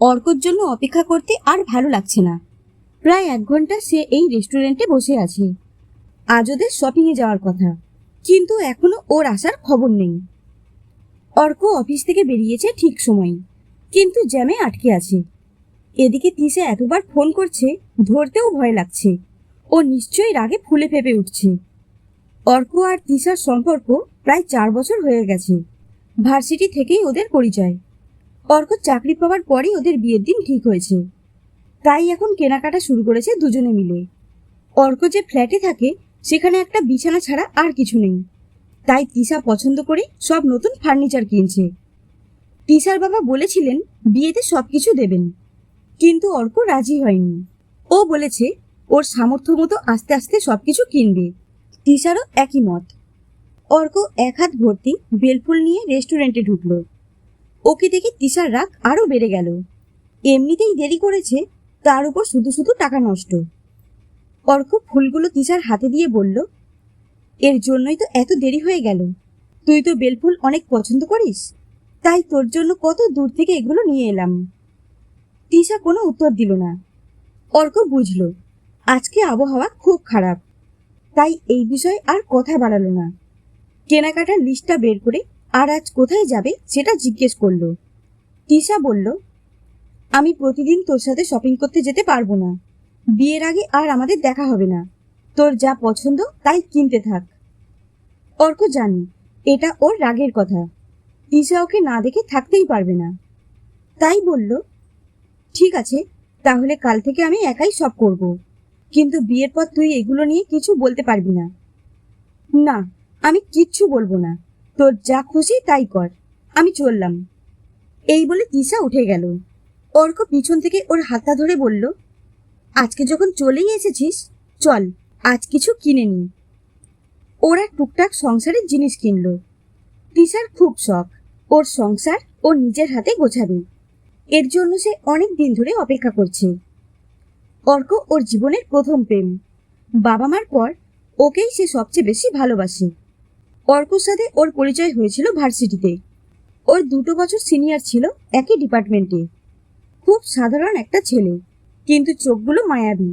অর্কর জন্য অপেক্ষা করতে আর ভালো লাগছে না। প্রায় এক ঘণ্টা সে এই রেস্টুরেন্টে বসে আছে। আজ ওদের শপিংয়ে যাওয়ার কথা, কিন্তু এখনও ওর আসার খবর নেই। অর্ক অফিস থেকে বেরিয়েছে ঠিক সময়, কিন্তু জ্যামে আটকে আছে। এদিকে তিসা এতবার ফোন করছে, ধরতেও ভয় লাগছে। ও নিশ্চয়ই রাগে ফুলে ফেপে উঠছে। অর্ক আর তিসার সম্পর্ক প্রায় চার বছর হয়ে গেছে। ভার্সিটি থেকেই ওদের পরিচয়। অর্ক চাকরি পাওয়ার পরেই ওদের বিয়ের দিন ঠিক হয়েছে। তাই এখন কেনাকাটা শুরু করেছে দুজনে মিলে। অর্ক যে ফ্ল্যাটে থাকে, সেখানে একটা বিছানা ছাড়া আর কিছু নেই। তাই তিশা পছন্দ করে সব নতুন ফার্নিচার কিনছে। তিশার বাবা বলেছিলেন, বিয়েতে সব কিছু দেবেন। কিন্তু অর্ক রাজি হয়নি। ও বলেছে, ওর সামর্থ্য মতো আস্তে আস্তে সব কিছু কিনবে। তিশারও একই মত। অর্ক এক হাত ভর্তি বেলফুল নিয়ে রেস্টুরেন্টে ঢুকলো। ওকে দেখে তিশার রাগ আরও বেড়ে গেল। এমনিতেই দেরি করেছে, তার উপর শুধু শুধু টাকা নষ্ট। অর্ক ফুলগুলো তিশার হাতে দিয়ে বলল, এর জন্যই তো এত দেরি হয়ে গেল। তুই তো বেলফুল অনেক পছন্দ করিস। তাই তোর জন্য কত দূর থেকে এগুলো নিয়ে এলাম। তিশা কোনো উত্তর দিল না। অর্ক বুঝল, আজকে আবহাওয়া খুব খারাপ। তাই এই বিষয়ে আর কথা বাড়ালো না। কেনাকাটার লিস্টটা বের করে আর আজ কোথায় যাবে সেটা জিজ্ঞেস করল। তিশা বলল, আমি প্রতিদিন তোর সাথে শপিং করতে যেতে পারব না। বিয়ের আগে আর আমাদের দেখা হবে না। তোর যা পছন্দ তাই কিনতে থাক অর্ক জানি, এটা ওর রাগের কথা। তিশা ওকে না দেখে থাকতেই পারবে না। তাই বলল, ঠিক আছে, তাহলে কাল থেকে আমি একাই সব করব। কিন্তু বিয়ের পর তুই এগুলো নিয়ে কিছু বলতে পারবি না। না, আমি কিচ্ছু বলব না। তোর যা খুশি তাই কর। আমি চললাম। এই বলে তিশা উঠে গেল। অর্ক পিছন থেকে ওর হাতটা ধরে বলল, আজকে যখন চলেই এসেছিস, চল, আজ কিছু কিনে নি। ওরা টুকটাক সংসারের জিনিস কিনল। তিশার খুব শখ, ওর সংসার ও নিজের হাতে গোছাবে। এর জন্য সে অনেক দিন ধরে অপেক্ষা করছে। অর্ক ওর জীবনের প্রথম প্রেম। বাবা মার পর ওকেই সে সবচেয়ে বেশি ভালোবাসে। অর্কর সাথে ওর পরিচয় হয়েছিল ভার্সিটিতে। ওর দুটো বছর সিনিয়র ছিল একই ডিপার্টমেন্টে। খুব সাধারণ একটা ছেলে, কিন্তু চোখগুলো মায়াবী।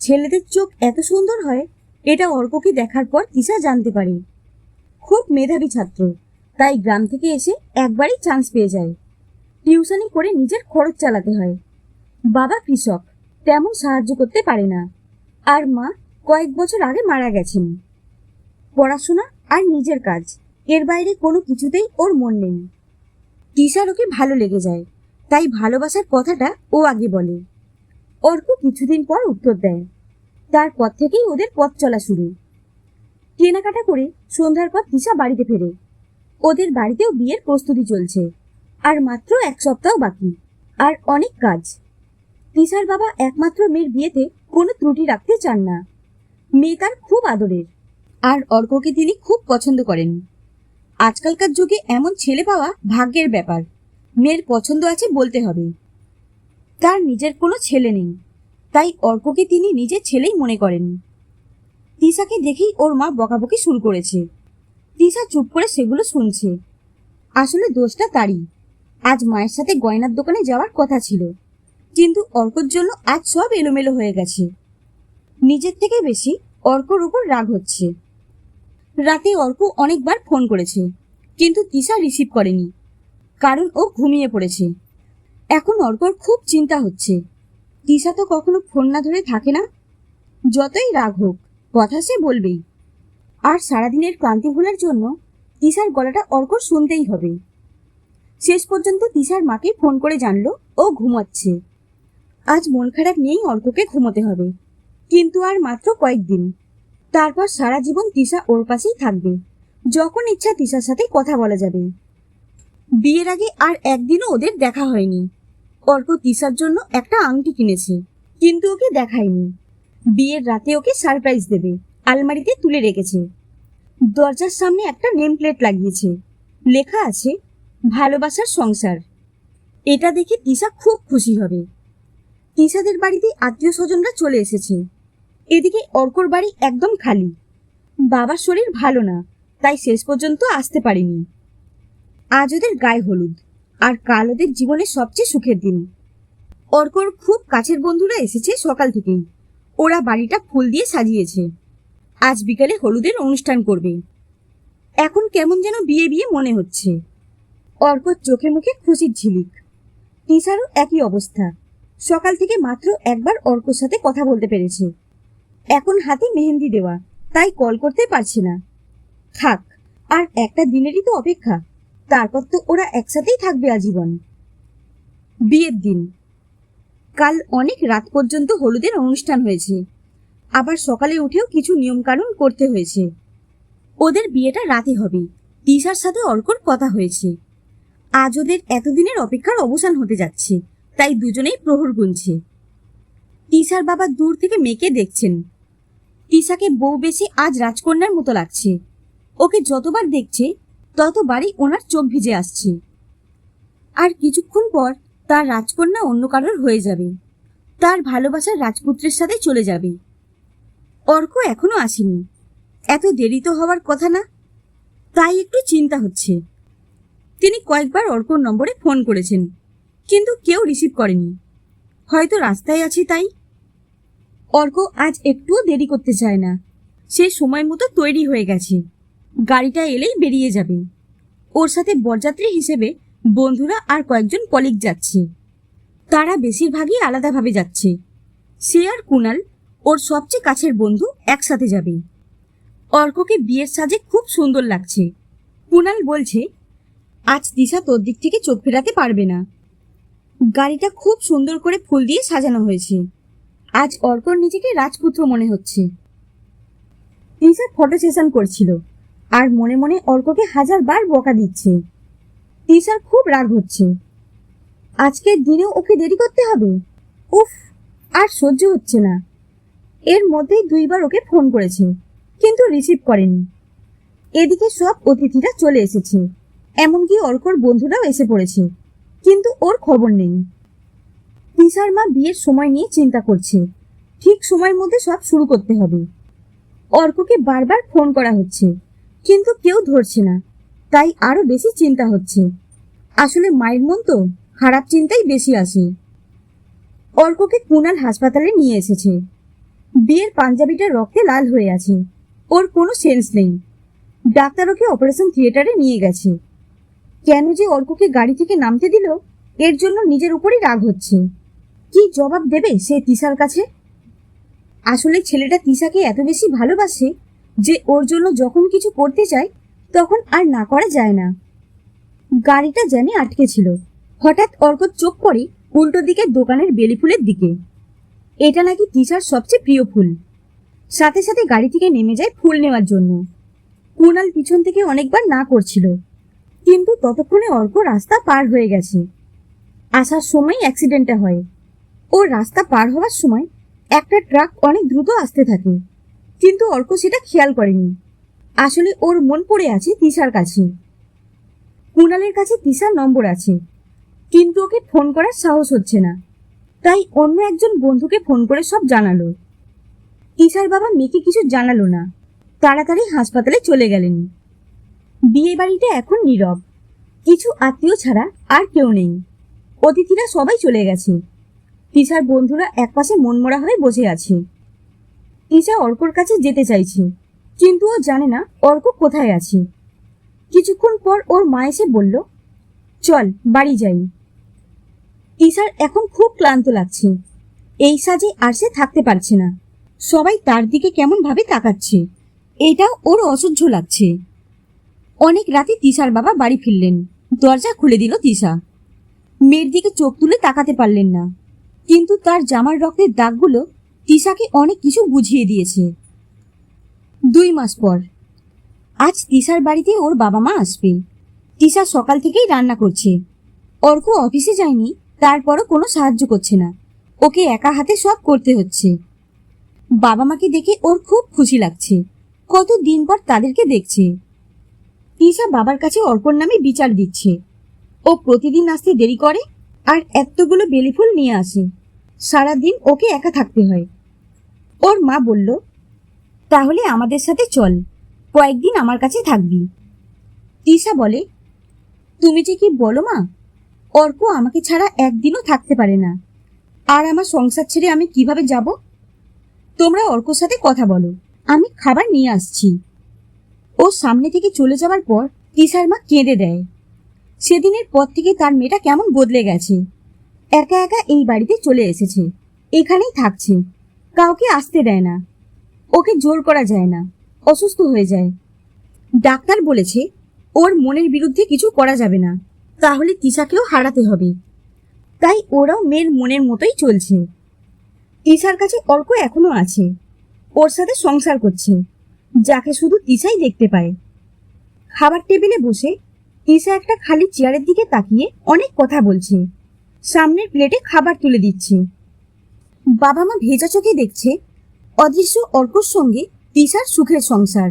ছেলেদের চোখ এত সুন্দর হয়, এটা অর্ককে দেখার পর তিশা জানতে পারে। খুব মেধাবী ছাত্র, তাই গ্রাম থেকে এসে একবারই চান্স পেয়ে যায়। টিউশনি করে নিজের খরচ চালাতে হয়। বাবা কৃষক, তেমন সাহায্য করতে পারে না। আর মা কয়েক বছর আগে মারা গেছেন। পড়াশোনা আর নিজের কাজ। এর বাইরে কোনো কিছুতেই ওর মন নেই। টিশার ওকে ভালো লেগে যায়, তাই ভালোবাসার কথাটা ও আগে বলে। অর্ক কিছুদিন পর উত্তর দেয়। তারপর থেকেই ওদের পথ চলা শুরু। কেনাকাটা করে সন্ধ্যার পর তিশা বাড়িতে ফেরে। ওদের বাড়িতেও বিয়ের প্রস্তুতি চলছে, আর মাত্র এক সপ্তাহ বাকি, আর অনেক কাজ। তিশার বাবা একমাত্র মেয়ের বিয়েতে কোনো ত্রুটি রাখতে চান না। মেয়ে তার খুব আদরের। আর অর্ককে তিনি খুব পছন্দ করেন। আজকালকার যুগে এমন ছেলে পাওয়া ভাগ্যের ব্যাপার। মেয়ের পছন্দ আছে বলতে হবে। তার নিজের কোনো ছেলে নেই। তাই অর্ককে তিনি নিজের ছেলেই মনে করেন। তিশাকে দেখেই ওর মা বকাবকি শুরু করেছে। তিশা চুপ করে সেগুলো শুনছে। আসলে দোষটা তারই। আজ মায়ের সাথে গয়নার দোকানে যাওয়ার কথা ছিল। কিন্তু অর্কর জন্য আজ সব এলোমেলো হয়ে গেছে। নিজের থেকে বেশি অর্কর উপর রাগ হচ্ছে। রাতে অর্ক অনেকবার ফোন করেছে, কিন্তু তিশা রিসিভ করেনি। কারণ ও ঘুমিয়ে পড়েছে। এখন অর্কর খুব চিন্তা হচ্ছে। তিশা তো কখনো ফোন না ধরে থাকে না? যতই রাগ হোক, কথা সে বলবেই। আর সারাদিনের ক্লান্তি ভোলার জন্য তিশার গলাটা অর্কর শুনতেই হবে। শেষ পর্যন্ত তিশার মাকে ফোন করে জানলো, ও ঘুমাচ্ছে। আজ মন খারাপ নিয়েই অর্ককে ঘুমোতে হবে। কিন্তু আর মাত্র কয়েকদিন। তারপর সারা জীবন তিশা ওর পাশেই থাকবে। যখন ইচ্ছা তিশার সাথে কথা বলা যাবে। বিয়ের আগে আর একদিনও ওদের দেখা হয়নি। অর্ক তিশার জন্য একটা আংটি কিনেছে, কিন্তু ওকে দেখায়নি। বিয়ের রাতে ওকে সারপ্রাইজ দেবে, আলমারিতে তুলে রেখেছে। দরজার সামনে একটা নেম প্লেট লাগিয়েছে। লেখা আছে, ভালোবাসার সংসার। এটা দেখে তিশা খুব খুশি হবে। তিশাদের বাড়িতে আত্মীয় স্বজনরা চলে এসেছে। এদিকে অর্কর বাড়ি একদম খালি। বাবার শরীর ভালো না, তাই শেষ পর্যন্ত আসতে পারেনি। আজ ওদের গায়ে হলুদ, আর কাল ওদের জীবনের সবচেয়ে সুখের দিন। অর্কর খুব কাছের বন্ধুরা এসেছে সকাল থেকেই। ওরা বাড়িটা ফুল দিয়ে সাজিয়েছে। আজ বিকালে হলুদের অনুষ্ঠান করবে। এখন কেমন যেন বিয়ে বিয়ে মনে হচ্ছে। অর্কর চোখে মুখে খুশির ঝিলিক। তিশারও একই অবস্থা। সকাল থেকে মাত্র একবার অর্কর সাথে কথা বলতে পেরেছে। এখন হাতে মেহেন্দি দেওয়া, তাই কল করতে পারছে না। থাক, আর একটা দিনেরই তো অপেক্ষা, তারপর তো ওরা একসাথেই থাকবে আজীবন। বিয়ের দিন। কাল অনেক রাত পর্যন্ত হলুদের অনুষ্ঠান হয়েছে। আবার সকালে উঠেও কিছু নিয়মকানুন করতে হয়েছে। ওদের বিয়েটা রাতে হবে, তিশার সাথে অর্কর কথা হয়েছে। আজ ওদের এতদিনের অপেক্ষার অবসান হতে যাচ্ছে, তাই দুজনেই প্রহর গুনছে। তিশার বাবা দূর থেকে মেয়েকে দেখছেন। তিশাকে বউ বেশি আজ রাজকন্যার মতো লাগছে। ওকে যতবার দেখছে, ততবারই ওনার চোখ ভিজে আসছে। আর কিছুক্ষণ পর তার রাজকন্যা অন্য কারোর হয়ে যাবে। তার ভালোবাসার রাজপুত্রের সাথে চলে যাবে। অর্ক এখনও আসেনি। এত দেরি তো হওয়ার কথা না। তাই একটু চিন্তা হচ্ছে। তিনি কয়েকবার অর্কর নম্বরে ফোন করেছেন, কিন্তু কেউ রিসিভ করেনি। হয়তো রাস্তায় আছি তাই। অর্ক আজ একটুও দেরি করতে চায় না। সে সময় মতো তৈরি হয়ে গেছে। গাড়িটা এলেই বেরিয়ে যাবে। ওর সাথে বরযাত্রী হিসেবে বন্ধুরা আর কয়েকজন কলিগ যাচ্ছে। তারা বেশিরভাগই আলাদাভাবে যাচ্ছে। সে আর কুনাল, ওর সবচেয়ে কাছের বন্ধু, একসাথে যাবে। অর্ককে বিয়ের সাজে খুব সুন্দর লাগছে। কুনাল বলছে, আজ দিশা তোর দিক থেকে চোখ ফেরাতে পারবে না। গাড়িটা খুব সুন্দর করে ফুল দিয়ে সাজানো হয়েছে। আজ অর্কর নিজেকে রাজপুত্র মনে হচ্ছে। দিশা ফটো সেশন করছিল আর মনে মনে অর্ককে হাজার বার বকা দিচ্ছে। তিশার খুব রাগ হচ্ছে। আজকের দিনেও ওকে দেরি করতে হবে? উফ, আর সহ্য হচ্ছে না। এর মধ্যেই দুইবার ওকে ফোন করেছে, কিন্তু রিসিভ করেনি। এদিকে সব অতিথিরা চলে এসেছে, এমনকি অর্কর বন্ধুরাও এসে পড়েছে, কিন্তু ওর খবর নেই। তিশার মা বিয়ের সময় নিয়ে চিন্তা করছে। ঠিক সময়ের মধ্যে সব শুরু করতে হবে। অর্ককে বারবার ফোন করা হচ্ছে, কিন্তু কেউ ধরছে না। তাই আরও বেশি চিন্তা হচ্ছে। আসলে মায়ের মন তো খারাপ চিন্তাই বেশি আসে। অর্ককে কুনাল হাসপাতালে নিয়ে এসেছে। বিয়ের পাঞ্জাবিটা রক্তে লাল হয়ে আছে। ওর কোনো সেন্স নেই। ডাক্তার ওকে অপারেশন থিয়েটারে নিয়ে গেছে। কেন যে অর্ককে গাড়ি থেকে নামতে দিল, এর জন্য নিজের উপরই রাগ হচ্ছে। কি জবাব দেবে সে তিশার কাছে? আসলে ছেলেটা তিশাকে এত বেশি ভালোবাসে যে ওর জন্য যখন কিছু করতে চায়, তখন আর না করা যায় না। গাড়িটা জ্যামে আটকে ছিল। হঠাৎ অর্কর চোখ পড়ে উল্টো দিকের দোকানের বেলি ফুলের দিকে। এটা নাকি তিশার সবচেয়ে প্রিয় ফুল। সাথে সাথে গাড়ি থেকে নেমে যায় ফুল নেওয়ার জন্য। কুনাল পিছন থেকে অনেকবার না করছিল। কিন্তু ততক্ষণে অর্ক রাস্তা পার হয়ে গেছে। আসার সময় অ্যাক্সিডেন্টটা হয়। ও রাস্তা পার হওয়ার সময় একটা ট্রাক অনেক দ্রুত আসতে থাকে, কিন্তু অর্ক সেটা খেয়াল করেনি। আসলে ওর মন পড়ে আছে তিশার কাছে। কুণালের কাছে তিশার নম্বর আছে, কিন্তু ওকে ফোন করার সাহস হচ্ছে না। তাই অন্য একজন বন্ধুকে ফোন করে সব জানালো। তিশার বাবা মেয়েকে কিছু জানালো না। তাড়াতাড়ি হাসপাতালে চলে গেলেন। বিয়ে বাড়িটা এখন নীরব। কিছু আত্মীয় ছাড়া আর কেউ নেই। অতিথিরা সবাই চলে গেছে। তিশার বন্ধুরা একপাশে মনমরা হয়ে বসে আছে। তিশা অর্কর কাছে যেতে চাইছে, কিন্তু ও জানে না অর্ক কোথায় আছে। কিছুক্ষণ পর ওর মা এসে বলল, চল, বাড়ি যাই। তিশার এখন খুব ক্লান্ত লাগছে। এই সাজে আর সে থাকতে পারছে না। সবাই তার দিকে কেমন ভাবে তাকাচ্ছে এটা ওর অসহ্য লাগছে। অনেক রাতে তিশার বাবা বাড়ি ফিরলেন। দরজা খুলে দিল তিশা। মেয়ের দিকে চোখ তুলে তাকাতে পারলেন না। কিন্তু তার জামার রক্তের দাগগুলো তিশাকে অনেক কিছু বুঝিয়ে দিয়েছে। দুই মাস পর। আজ তিশার বাড়িতে ওর বাবা মা আসবে। তিশা সকাল থেকেই রান্না করছে। অর্ক অফিসে যায়নি, তারপরও কোনো সাহায্য করছে না। ওকে একা হাতে সব করতে হচ্ছে। বাবা মাকে দেখে ওর খুব খুশি লাগছে। কত দিন পর তাদেরকে দেখছে। তিশা বাবার কাছে অর্কর নামে বিচার দিচ্ছে। ও প্রতিদিন আসতে দেরি করে আর এতগুলো বেলি ফুল নিয়ে আসে। সারাদিন ওকে একা থাকতে হয়। ওর মা বলল, তাহলে আমাদের সাথে চল, কয়েকদিন আমার কাছে থাকবি। তিশা বলে, তুমি যে কি বলো মা, অর্ক আমাকে ছাড়া একদিনও থাকতে পারে না। আর আমার সংসার ছেড়ে আমি কীভাবে যাব? তোমরা অর্কর সাথে কথা বলো, আমি খাবার নিয়ে আসছি। ও সামনে থেকে চলে যাওয়ার পর তিশার মা কেঁদে দেয়। সেদিনের পর থেকে তার মেয়েটা কেমন বদলে গেছে। একা একা এই বাড়িতে চলে এসেছে। এখানেই থাকছে। কাউকে আসতে দেয় না। ওকে জোর করা যায় না। অসুস্থ হয়ে যায়। ডাক্তার বলেছে, ওর মনের বিরুদ্ধে কিছু করা যাবে না। তাহলে তিশাকেও হারাতে হবে। তাই ওরাও মেয়ের মনের মতোই চলছে। তিশার কাছে অর্ক এখনও আছে। ওর সাথে সংসার করছে। যাকে শুধু তিশাই দেখতে পায়। খাবার টেবিলে বসে তিশা একটা খালি চেয়ারের দিকে তাকিয়ে অনেক কথা বলছে। সামনের প্লেটে খাবার তুলে দিচ্ছে। বাবা মা ভেজা চোখে দেখছে অদৃশ্য অর্কর সঙ্গে তিশার সুখের সংসার।